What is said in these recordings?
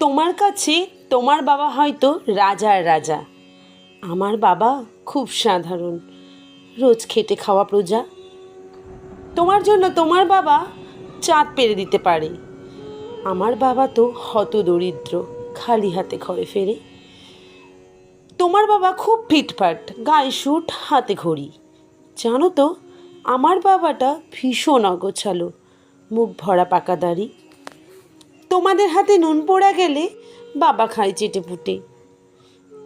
তোমার কাছে তোমার বাবা হয়তো রাজার রাজা। আমার বাবা খুব সাধারণ, রোজ খেটে খাওয়া প্রজা। তোমার জন্য তোমার বাবা চাঁদ পেরে দিতে পারে। আমার বাবা তো হত দরিদ্র, খালি হাতে ঘরে ফেরে। তোমার বাবা খুব ফিটফাট, গায়ে শুট হাতে ঘড়ি। জানো তো, আমার বাবাটা ভীষণ অগোছালো, মুখ ভরা পাকা দাড়ি তোমাদের হাতে নুন পোড়া গেলে বাবা খায় চেটে পুটে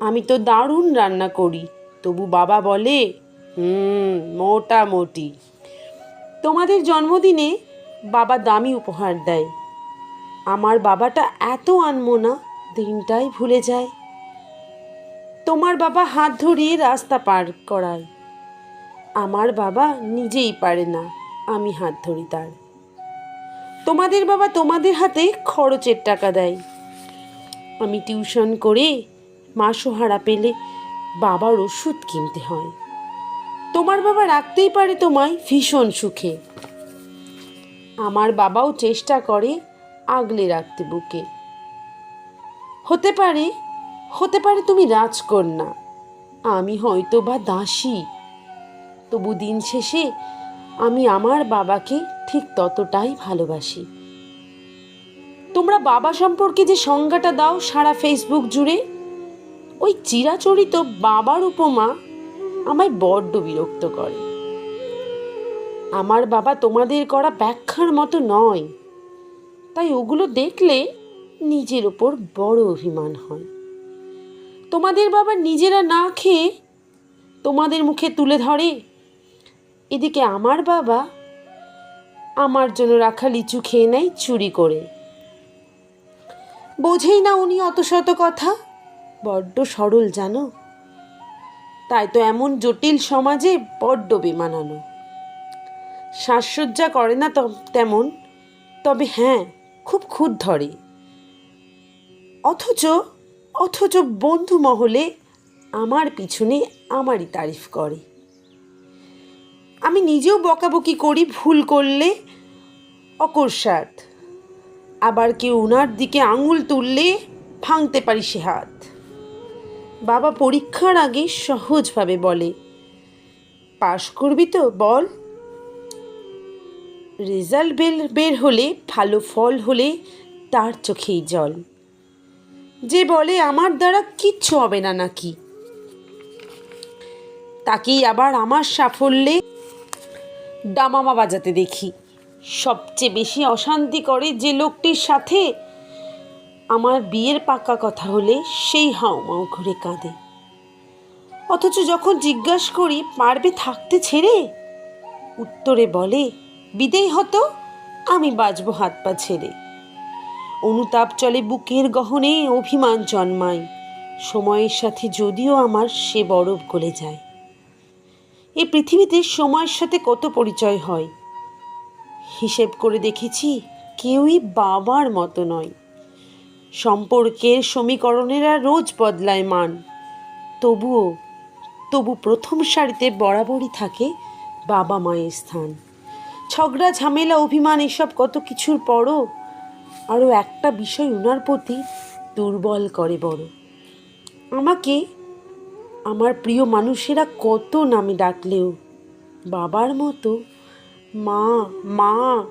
আমি তো দারুণ রান্না করি, তবু বাবা বলে, হুম, মোটামুটি। তোমাদের জন্মদিনে বাবা দামি উপহার দেয়। আমার বাবাটা এত আনমোনা, দিনটাই ভুলে যায়। তোমার বাবা হাত ধরিয়ে রাস্তা পার করায়। আমার বাবা নিজেই পারে না, আমি হাত ধরি তার। তোমাদের বাবা তোমাদের হাতে খরচের টাকা দেয়। আমি টিউশন করে মাসোহারা পেলে বাবার ওষুধ কিনতে হয়। তোমার বাবা রাখতেই পারে তোমায় ভীষণ সুখে। আমার বাবাও চেষ্টা করে আগলে রাখতে বুকে। হতে পারে হতে পারে তুমি রাজকন্যা। আমি হয়তো বা দাসী। তবু দিন শেষে আমি আমার বাবাকে ঠিক ততটাই ভালোবাসি। তোমরা বাবা সম্পর্কে যে সংজ্ঞাটা দাও সারা ফেসবুক জুড়ে, ওই চিরাচরিত বাবার উপমা আমায় বড্ড বিরক্ত করে। আমার বাবা তোমাদের করা ব্যাখ্যার মতো নয়, তাই ওগুলো দেখলে নিজের ওপর বড় অভিমান হয়। তোমাদের বাবা নিজেরা না খেয়ে তোমাদের মুখে তুলে ধরে এদিকে আমার বাবা আমার জন্য রাখা লিচু খেয়ে নেয় চুরি করে। বোঝেই না উনি অত শত কথা। বড্ড সরল, জানো? তাই তো এমন জটিল সমাজে বড্ড বেমানানো সাজসজ্জা করে না তেমন, তবে হ্যাঁ খুব খুদ ধরে। অথচ অথচ বন্ধু মহলে আমার পিছনে আমারই তারিফ করে। আমি নিজেও বকাবকি করি, ভুল করলে অকস্মাৎ। আবার কেউ উনার দিকে আঙুল তুললে ভাঙতে পারি সে হাত। বাবা পরীক্ষার আগে সহজভাবে বলে, পাশ করবি তো, বল। রেজাল্ট বের বের হলে, ভালো ফল হলে তার চোখেই জল। যে বলে, আমার দ্বারা কিচ্ছু হবে না নাকি? তাকেই আবার আমার সাফল্যে ডামামা বাজাতে দেখি। সবচেয়ে বেশি অশান্তি করে যে লোকটির সাথে আমার বিয়ের পাকা কথা হলে সেই হাউমাউ ঘুরে কাঁদে। অথচ যখন জিজ্ঞাসা করি, পারবে থাকতে ছেড়ে? উত্তরে বলে বিদেয় হতো, আমি বাজবো হাত পা ছেড়ে। অনুতাপ চলে বুকের গহনে অভিমান জন্মায়। সময়ের সাথে যদিও আমার সে বরফ গলে যায়। এই পৃথিবীতে সময়ের সাথে কত পরিচয় হয়? হিসেব করে দেখেছি, কেউই বাবার মতো নয়। সম্পর্কের সমীকরণেরা রোজ বদলায় মান। তবুও, তবু প্রথম সারিতে বরাবরই থাকে বাবা মায়ের স্থান। ঝগড়া, ঝামেলা, অভিমান, এসব কত কিছুর পরও আরও একটা বিষয় ওনার প্রতি দুর্বল করে বড়। আমাকে আমার প্রিয় মানুষেরা কত নামে ডাকলেও। বাবার মতো, মা মা।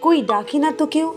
কই ডাকে না তো কেউ?